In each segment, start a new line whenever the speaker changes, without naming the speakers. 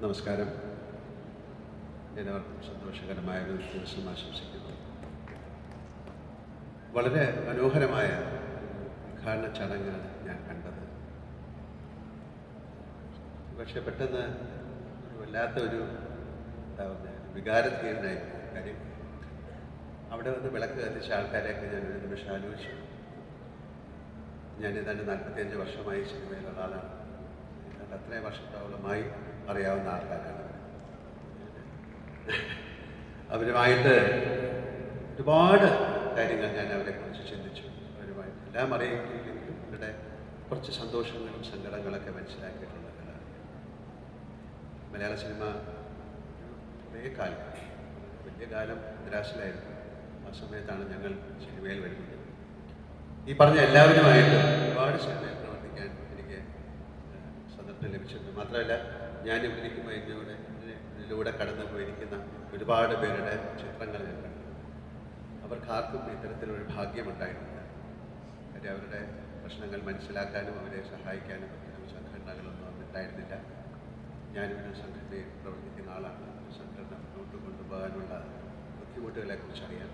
നമസ്കാരം. എല്ലാവർക്കും സന്തോഷകരമായ ഒരു ദിവസം ആശംസിക്കുന്നു. വളരെ മനോഹരമായ ഉദ്ഘാടന ചടങ്ങാണ് ഞാൻ കണ്ടത്. പക്ഷെ പെട്ടെന്ന് വല്ലാത്ത ഒരു എന്താ പറയുക വികാരധീരനായി. കാര്യം അവിടെ വന്ന് വിളക്ക് കത്തിച്ച ആൾക്കാരെയൊക്കെ ഞാൻ ഒരു നിമിഷം ആലോചിച്ചു. ഞാൻ ഏതാണ്ട് നാൽപ്പത്തിയഞ്ച് വർഷമായി സിനിമയിലുള്ള ആളാണ്. അത്രയും വർഷത്തോളമായി അറിയാവുന്ന ആൾക്കാരാണ്. അവരുമായിട്ട് ഒരുപാട് കാര്യങ്ങൾ ഞാൻ അവരെക്കുറിച്ച് ചിന്തിച്ചു. അവരുമായിട്ട് എല്ലാം അറിയിക്കില്ലെങ്കിലും അവരുടെ കുറച്ച് സന്തോഷങ്ങളും സങ്കടങ്ങളൊക്കെ മനസ്സിലാക്കിയിട്ടുള്ള ഒരാളാണ് മലയാള സിനിമ കുറേ കാലം വലിയ കാലം മദ്രാസിലായിരുന്നു ആ സമയത്താണ് ഞങ്ങൾ സിനിമയിൽ വരുന്നത്. ഈ പറഞ്ഞ എല്ലാവരുമായിട്ട് ഒരുപാട് സിനിമയിൽ പ്രവർത്തിക്കാൻ എനിക്ക് സന്ദർഭം ലഭിച്ചിട്ടുണ്ട്. മാത്രമല്ല ഞാൻ ഇവരിക്കുമ്പോൾ എന്നോട് ഇതിലൂടെ കടന്നു പോയിരിക്കുന്ന ഒരുപാട് പേരുടെ ചിത്രങ്ങൾ ഞാൻ കണ്ടു. അവർക്കാർക്കും ഇത്തരത്തിലൊരു ഭാഗ്യമുണ്ടായിട്ടില്ല കാര്യം അവരുടെ പ്രശ്നങ്ങൾ മനസ്സിലാക്കാനും അവരെ സഹായിക്കാനും അത്തരം സംഘടനകളൊന്നും ഉണ്ടായിരുന്നില്ല ഞാനിവിടെ സംഘടനയിൽ പ്രവർത്തിക്കുന്ന ആളാണ്. സംഘടന മുന്നോട്ട് കൊണ്ടുപോകാനുള്ള ബുദ്ധിമുട്ടുകളെക്കുറിച്ച് അറിയാം.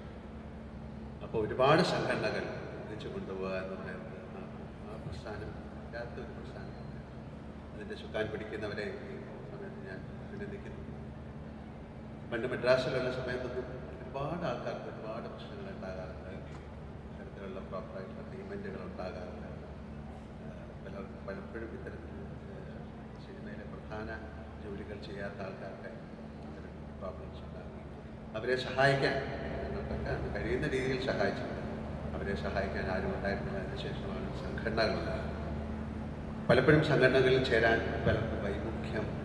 അപ്പോൾ ഒരുപാട് സംഘടനകൾ ഒന്നിച്ചു കൊണ്ടുപോകുക എന്ന് പറയുന്നത് ആ- പ്രസ്ഥാനം ഇല്ലാത്ത ഒരു പ്രസ്ഥാനം. അതിന്റെ ചുക്കാൻ പിടിക്കുന്നവരെ അഭിനന്ദിക്കുന്നു പണ്ട് മദ്രാസിലുള്ള സമയത്തൊന്നും ഒരുപാട് ആൾക്കാർക്ക് ഒരുപാട് പ്രശ്നങ്ങൾ ഉണ്ടാകാറുണ്ട്. ഇത്തരത്തിലുള്ള പ്രോപ്പറായിട്ടുള്ള പേയ്മെന്റുകൾ ഉണ്ടാകാറുണ്ട്. ഏഹ് പല പലപ്പോഴും ഇത്തരത്തിൽ സിനിമയിലെ പ്രധാന ജോലികൾ ചെയ്യാത്ത ആൾക്കാർക്ക് ഇത്തരം പ്രോബ്ലംസ് ഉണ്ടാകും. അവരെ സഹായിക്കാൻ അത് കഴിയുന്ന രീതിയിൽ സഹായിച്ചിട്ടുണ്ട്. അവരെ സഹായിക്കാൻ ആരും ഉണ്ടായിരുന്നില്ല. അതിനുശേഷമാണ് സംഘടനകളുണ്ടാകുന്നത്. പലപ്പോഴും സംഘടനകളിൽ ചേരാൻ പലർക്കും വൈമുഖ്യം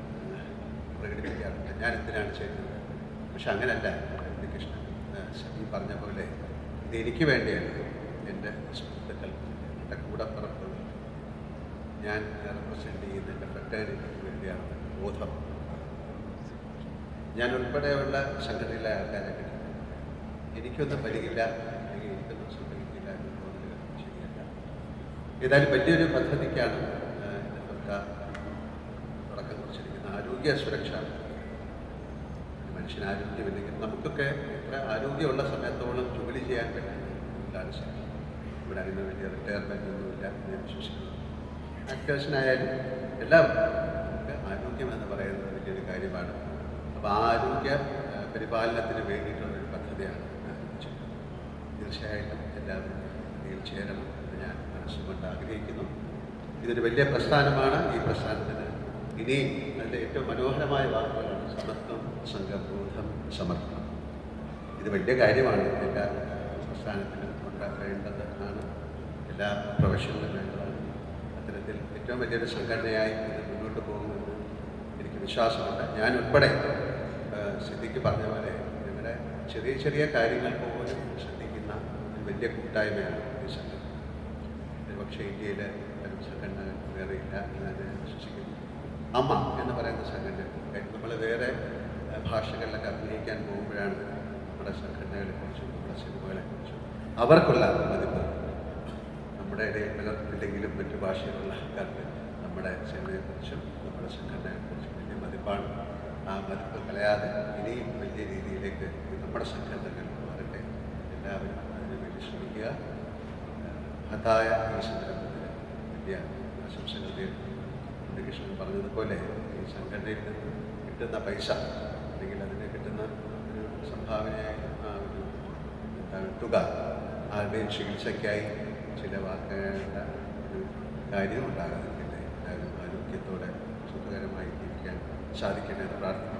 പ്രകടിപ്പിക്കാറുണ്ട്. ഞാൻ എന്തിനാണ് ചെയ്യുന്നത്? പക്ഷെ അങ്ങനല്ല. കൃഷ്ണൻ ഈ പറഞ്ഞ പോലെ ഇത് എനിക്ക് വേണ്ടിയാണ് എന്റെ സുഹൃത്തുക്കൾ എന്റെ കൂടപ്പിറപ്പുകൾ. ഞാൻ റെപ്രസെന്റ് ചെയ്യുന്ന എന്റെ ഫ്രട്ടേണിറ്റിക്ക് വേണ്ടിയാണ് ബോധം. ഞാൻ ഉൾപ്പെടെയുള്ള സംഘടനയിലെ ആൾക്കാരെ എനിക്കൊന്നും വരികില്ല അല്ലെങ്കിൽ എനിക്കൊന്നും സംഭവിക്കില്ല എന്ന് തോന്നുന്നത് ശരിയല്ല. ഏതായാലും വലിയൊരു പദ്ധതിക്കാണ് സർക്കാർ തുടക്കം കുറിച്ചിരിക്കുന്ന ആരോഗ്യ സുരക്ഷ. മനുഷ്യന് ആരോഗ്യമില്ലെങ്കിൽ നമുക്കൊക്കെ ഇത്ര ആരോഗ്യമുള്ള സമയത്തോളം ജോലി ചെയ്യാൻ പറ്റുന്നതാണ് ശ്രമിക്കും ഇവിടെ അതിന് വലിയ റിട്ടയർമെന്റ് ഒന്നുമില്ല ഞാൻ വിശ്വസിക്കുന്നു. ആക്ടേഴ്സിനായാലും എല്ലാവർക്കും ആരോഗ്യം എന്ന് പറയുന്നത് വലിയൊരു കാര്യമാണ്. അപ്പോൾ ആരോഗ്യ പരിപാലനത്തിന് വേണ്ടിയിട്ടുള്ളൊരു പദ്ധതിയാണ് തീർച്ചയായിട്ടും എല്ലാവരും ഇതിൽ ചേരണം എന്ന് ഞാൻ മനസ്സുകൊണ്ട് ആഗ്രഹിക്കുന്നു. ഇതൊരു വലിയ പ്രസ്ഥാനമാണ്. ഈ പ്രസ്ഥാനത്തിന് ഇനിയും അതിന്റെ ഏറ്റവും മനോഹരമായ വാക്കുകളാണ് സമത്വം സംഘബോധം സമർപ്പണം ഇത് വലിയ കാര്യമാണ് എല്ലാ സംസ്ഥാനത്തിനും ഉണ്ടാക്കേണ്ടത് ആണ് എല്ലാ പ്രൊഫഷനിലും വേണ്ടതാണ്. അത്തരത്തിൽ ഏറ്റവും വലിയൊരു സംഘടനയായി ഇത് മുന്നോട്ട് പോകുമെന്ന് എനിക്ക് വിശ്വാസമുണ്ട്. ഞാൻ ഉൾപ്പെടെ സിദ്ധിക്ക് പറഞ്ഞ പോലെ ഞങ്ങളുടെ ചെറിയ ചെറിയ കാര്യങ്ങൾ പോലും ശ്രദ്ധിക്കുന്ന ഒരു വലിയ കൂട്ടായ്മയാണ് ഈ സംഘടന. പക്ഷേ ഇന്ത്യയിലെ സംഘടന വേറെ ഇല്ല എന്ന് ഞാൻ വിശ്വസിക്കുന്നു. അമ്മ എന്ന് പറയുന്ന സംഘടന. നമ്മൾ വേറെ ഭാഷകളിലൊക്കെ അഭിനയിക്കാൻ പോകുമ്പോഴാണ് നമ്മുടെ സംഘടനകളെക്കുറിച്ചും നമ്മുടെ സിനിമകളെക്കുറിച്ചും അവർക്കുള്ള മതിപ്പ് നമ്മുടെ ഇടയിൽ പലർക്കില്ലെങ്കിലും മറ്റു ഭാഷയിലുള്ള ആൾക്കാർക്ക് നമ്മുടെ സിനിമയെക്കുറിച്ചും നമ്മുടെ സംഘടനയെക്കുറിച്ചും വലിയ മതിപ്പാണ്. ആ മതിപ്പ് കളയാതെ ഇനിയും വലിയ രീതിയിലേക്ക് നമ്മുടെ സംഘടനകൾ മാറട്ടെ. എല്ലാവരും അതിനു വേണ്ടി ശ്രമിക്കുക. മഹത്തായ ഈ സംരംഭത്തിന് വലിയ ആശംസകൾ നേരുന്നു. ഉണ്ണികൃഷ്ണൻ പറഞ്ഞതുപോലെ ഈ സംഘടനയിൽ നിന്ന് കിട്ടുന്ന പൈസ അല്ലെങ്കിൽ അതിന് കിട്ടുന്ന ഒരു സംഭാവനയായി ഒരു തുക ആരുടെയും ചികിത്സയ്ക്കായി ചിലവാക്കേണ്ട ഒരു കാര്യം ഉണ്ടാകുന്നില്ല എല്ലാവരും ആരോഗ്യത്തോടെ സുഖകരമായി ജീവിക്കാൻ സാധിക്കട്ടെ പ്രാർത്ഥന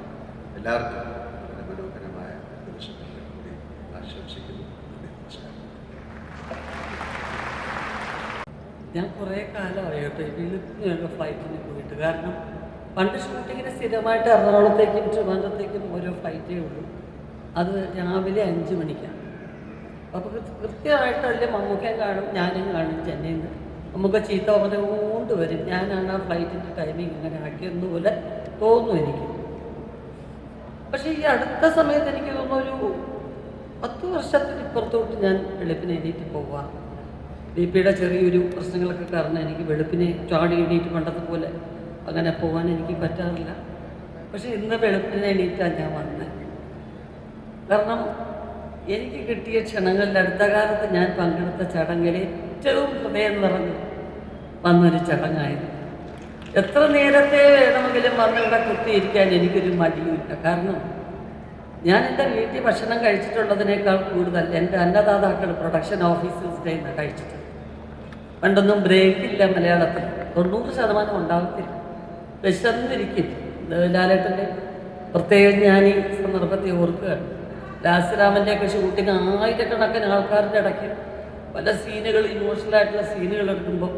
എല്ലാവർക്കും വളരെ മനോഹരമായ ദിവസങ്ങളിൽ കൂടി ആശംസിക്കുന്നു. നമസ്കാരം.
ഞാൻ കുറേ കാലമായി കേട്ടോ. വെളുപ്പിനൊക്കെ ഫ്ലൈറ്റിന് പോയിട്ട്. കാരണം പണ്ട് ഷൂട്ടിങ്ങിന് സ്ഥിരമായിട്ട് എറണാകുളത്തേക്കും ട്രിവാൻഡ്രത്തേക്കും ഓരോ ഫ്ലൈറ്റേ ഉള്ളൂ. അത് രാവിലെ അഞ്ച് മണിക്കാണ് അപ്പോൾ കൃത്യമായിട്ടല്ലേ മമ്മൂക്കയും കാണും ഞാനും കാണും ചെന്നൈയിൽ നിന്ന് നമുക്ക് ചീത്ത പറഞ്ഞുകൊണ്ട് വരും. ഞാനാണ് ആ ഫ്ലൈറ്റിന്റെ ടൈമിങ് ഇങ്ങനെ ആക്കിയെന്ന് പോലെ തോന്നും എനിക്ക്. പക്ഷേ ഈ അടുത്ത സമയത്ത് എനിക്ക് തോന്നുന്നു ഒരു പത്ത് വർഷത്തിന് ഇപ്പുറത്തോട്ട് ഞാൻ വെളുപ്പിന് എണീറ്റ് പോവാം. ബി പിയുടെ ചെറിയൊരു പ്രശ്നങ്ങളൊക്കെ കാരണം എനിക്ക് വെളുപ്പിനെ ചാടി എണീറ്റ് പണ്ടത്തെ പോലെ അങ്ങനെ പോകാൻ എനിക്ക് പറ്റാറില്ല. പക്ഷെ ഇന്ന് വെളുപ്പിനെ എണീറ്റാണ് ഞാൻ വന്നത് കാരണം എനിക്ക് കിട്ടിയ ക്ഷണങ്ങളിൽ അടുത്ത കാലത്ത് ഞാൻ പങ്കെടുത്ത ചടങ്ങിൽ ഏറ്റവും ഹൃദയം നിറഞ്ഞു വന്നൊരു ചടങ്ങായിരുന്നു. എത്ര നേരത്തെ വേണമെങ്കിലും വന്നിവിടെ കുത്തിയിരിക്കാൻ എനിക്കൊരു മടിയുമില്ല. കാരണം ഞാൻ എന്റെ വീട്ടിൽ ഭക്ഷണം കഴിച്ചിട്ടുള്ളതിനേക്കാൾ കൂടുതൽ എന്റെ അന്നദാതാക്കൾ പ്രൊഡക്ഷൻ ഓഫീസേഴ്സിന്റെ നിന്ന് കഴിച്ചിട്ടുണ്ട്. പണ്ടൊന്നും ബ്രേക്കില്ല മലയാളത്തിൽ. തൊണ്ണൂറ് ശതമാനം ഉണ്ടാകത്തില്ല വിശന്നിരിക്കും. ലാലേട്ടന്റെ പ്രത്യേകം ഞാൻ ഈ സന്ദർഭത്തെ ഓർക്കുകയാണ്. ഒക്കെ ഷൂട്ടിങ് ആയിരക്കണക്കിന് ആൾക്കാരുടെ ഇടയ്ക്ക് പല സീനുകൾ ഇമോഷണലായിട്ടുള്ള സീനുകൾ എടുക്കുമ്പോൾ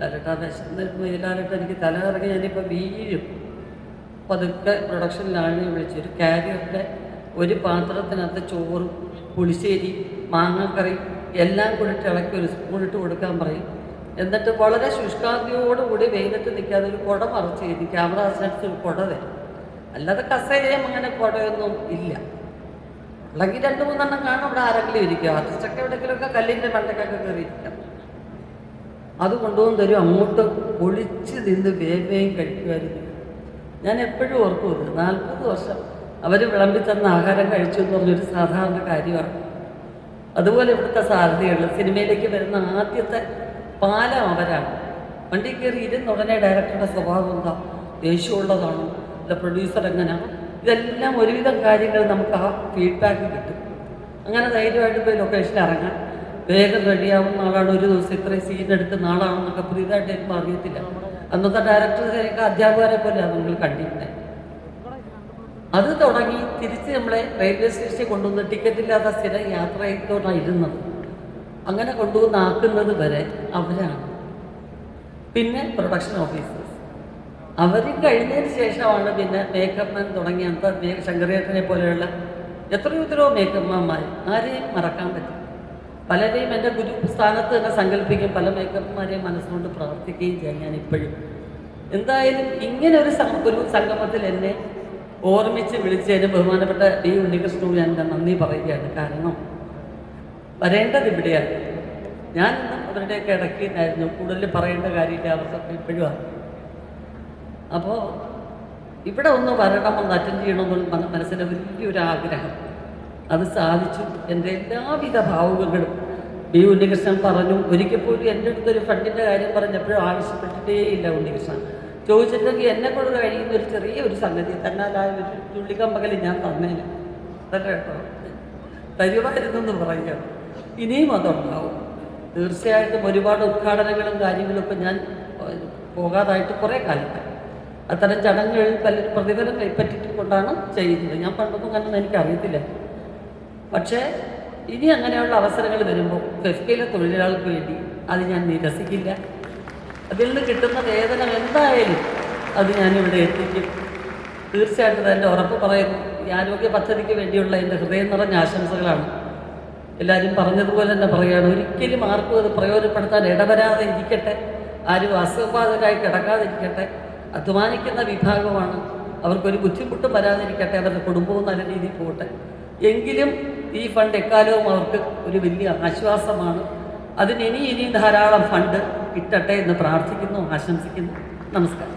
ലാലേട്ട വിശന്നിരുന്നു. ലാലേട്ട എനിക്ക് തല ഇറങ്ങി ഞാനിപ്പോൾ വീഴും. പതുക്കെ പ്രൊഡക്ഷനിലാണ് വിളിച്ചു ഒരു കാരിയറിന്റെ ഒരു പാത്രത്തിനകത്ത് ചോറും പുളിശ്ശേരി മാങ്ങാക്കറി എല്ലാം കൂടി ഇളക്കി ഒരു സ്പൂൺ ഇട്ട് കൊടുക്കാൻ പറയും. എന്നിട്ട് വളരെ ശുഷ്കാന്തിയോടുകൂടി വെയിലത്ത് നിൽക്കാതെ ഒരു കുട മറിച്ച് കഴിഞ്ഞ് ക്യാമറ അസിനടുത്ത് ഒരു കുട തരും അല്ലാതെ കസേരയും അങ്ങനെ കുടയൊന്നും ഇല്ല. ഉള്ളെങ്കിൽ രണ്ട് മൂന്നെണ്ണം കാണും ഇവിടെ ആരെങ്കിലും ഇരിക്കുക ആർട്ടിസ്റ്റൊക്കെ എവിടെയെങ്കിലുമൊക്കെ കല്ലിന്റെ മണ്ടക്കൊക്കെ കയറിയിരിക്കാം. അത് കൊണ്ടുപോകും തരും. അങ്ങോട്ട് ഒളിച്ച് നിന്ന് വേവേയും കഴിക്കുമായിരുന്നു. ഞാൻ എപ്പോഴും ഓർക്കും ഇത് നാൽപ്പത് വർഷം അവർ വിളമ്പി തന്ന ആഹാരം കഴിച്ചു എന്ന് പറഞ്ഞൊരു സാധാരണ കാര്യമാണ്. അതുപോലെ ഇവിടുത്തെ സാരഥികൾ സിനിമയിലേക്ക് വരുന്ന ആദ്യത്തെ പാലം അവരാണ് വണ്ടി കയറി ഇരുന്ന ഉടനെ ഡയറക്ടറുടെ സ്വഭാവം എന്താ? ദേഷ്യമുള്ളതാണോ? അല്ല പ്രൊഡ്യൂസർ എങ്ങനെയാണ് ഇതെല്ലാം ഒരുവിധം കാര്യങ്ങൾ നമുക്ക് ആ ഫീഡ്ബാക്ക് കിട്ടും. അങ്ങനെ ധൈര്യമായിട്ട് പോയി ലൊക്കേഷനിൽ ഇറങ്ങാം. വേഗം റെഡിയാവുന്ന ആളാണ്. ഒരു ദിവസം ഇത്രയും സീൻ എടുക്കുന്ന ആളാണെന്നൊക്കെ പുതിയതായിട്ട് എനിക്ക് അറിയത്തില്ല. അന്നത്തെ ഡയറക്ടറൊക്കെ അധ്യാപകരെ പോലെയാണ് നിങ്ങൾ കണ്ടിരുന്നത് അത് തുടങ്ങി തിരിച്ച് നമ്മളെ റെയിൽവേ സ്റ്റേഷനിൽ കൊണ്ടുവന്ന് ടിക്കറ്റ് ഇല്ലാത്ത സ്ഥിരം യാത്ര ചെയ്തോണ്ടാണ് ഇരുന്നത്. അങ്ങനെ കൊണ്ടുവന്നാക്കുന്നത് വരെ അവരാണ്. പിന്നെ പ്രൊഡക്ഷൻ ഓഫീസേഴ്സ്. അവർ കഴിഞ്ഞതിന് ശേഷമാണ് പിന്നെ മേക്കപ്പ് മാൻ തുടങ്ങിയ അന്ത ശങ്കരേട്ടനെ പോലെയുള്ള എത്രയോ എത്രയോ മേക്കപ്പ് മാന്മാർ ആരെയും മറക്കാൻ പറ്റും പലരെയും എന്റെ ഗുരു സ്ഥാനത്ത് തന്നെ സങ്കല്പിക്കും. പല മേക്കപ്പ്മാരെയും മനസ്സുകൊണ്ട് പ്രവർത്തിക്കുകയും ചെയ്യാൻ ഞാൻ ഇപ്പോഴും. എന്തായാലും ഇങ്ങനെ ഒരു ഒരു സംഗമത്തിൽ എന്നെ ഓർമ്മിച്ച് വിളിച്ചതിന് ബഹുമാനപ്പെട്ട ഈ ഉണ്ണികൃഷ്ണു ഞാൻ നന്ദി പറയുകയാണ്. കാരണം വരേണ്ടത് ഇവിടെയാണ്. ഞാൻ അവരുടെയൊക്കെ ഇടയ്ക്ക് ഉണ്ടായിരുന്നു കൂടുതൽ പറയേണ്ട കാര്യമില്ല. അവർക്കൊക്കെ ഇപ്പോഴും അപ്പോൾ ഇവിടെ ഒന്ന് വരണമെന്ന് അറ്റൻഡ് ചെയ്യണമെന്നുള്ള മനസ്സിന് വലിയൊരു ആഗ്രഹം. അത് സാധിച്ചു. എന്റെ എല്ലാവിധ ഭാവുകങ്ങളും ബി ഉണ്ണികൃഷ്ണൻ പറഞ്ഞു. ഒരിക്കൽ പോലും എന്റെ അടുത്തൊരു ഫണ്ടിന്റെ കാര്യം പറഞ്ഞപ്പോഴും ആവശ്യപ്പെട്ടിട്ടേ ഇല്ല ഉണ്ണികൃഷ്ണൻ. ചോദിച്ചിട്ടുണ്ടെങ്കിൽ എന്നെ കൊണ്ട് കഴിയുന്ന ഒരു ചെറിയ ഒരു സംഗതി. തന്നാലായ ഒരു ചുള്ളിക്കമ്പകൽ ഞാൻ തന്നേനെ. അതല്ല കേട്ടോ? തരുമായിരുന്നു എന്ന് പറയുക ഇനിയും അതുണ്ടാവും. തീർച്ചയായിട്ടും ഒരുപാട് ഉദ്ഘാടനങ്ങളും കാര്യങ്ങളും ഇപ്പം ഞാൻ പോകാതായിട്ട് കുറേ കാലമായി. അത്തരം ചടങ്ങുകളിൽ പലരും പ്രതിഫലം കൈപ്പറ്റിക്കൊണ്ടാണ് ചെയ്യുന്നത്. ഞാൻ പണ്ടൊന്നും കണ്ടെന്ന് എനിക്ക് അറിയത്തില്ല പക്ഷേ ഇനി അങ്ങനെയുള്ള അവസരങ്ങൾ വരുമ്പോൾ ഫെഫ്കയിലെ തൊഴിലാളികൾക്ക് വേണ്ടി അത് ഞാൻ നിരസിക്കില്ല. അതിൽ നിന്ന് കിട്ടുന്ന വേതനം എന്തായാലും അത് ഞാനിവിടെ എത്തിക്കും. തീർച്ചയായിട്ടും അതിന്റെ ഉറപ്പ് പറയുന്നു. ഈ ആരോഗ്യ പദ്ധതിക്ക് വേണ്ടിയുള്ള എന്റെ ഹൃദയം നിറഞ്ഞ ആശംസകളാണ്. എല്ലാവരും പറഞ്ഞതുപോലെ തന്നെ പറയുകയാണ്. ഒരിക്കലും ആർക്കും അത് പ്രയോജനപ്പെടുത്താൻ ഇടവരാതെ ഇരിക്കട്ടെ. ആരും അസുഖബാധിതരായി കിടക്കാതിരിക്കട്ടെ. അധ്വാനിക്കുന്ന വിഭാഗമാണ്. അവർക്കൊരു ബുദ്ധിമുട്ടും വരാതിരിക്കട്ടെ. അവരുടെ കുടുംബവും നല്ല രീതിയിൽ പോകട്ടെ. എങ്കിലും ഈ ഫണ്ട് എക്കാലവും അവർക്ക് ഒരു വലിയ ആശ്വാസമാണ്. അതിന് ഇനി ഇനിയും ധാരാളം ഫണ്ട് കിട്ടട്ടെ എന്ന് പ്രാർത്ഥിക്കുന്നു ആശംസിക്കുന്നു. നമസ്കാരം.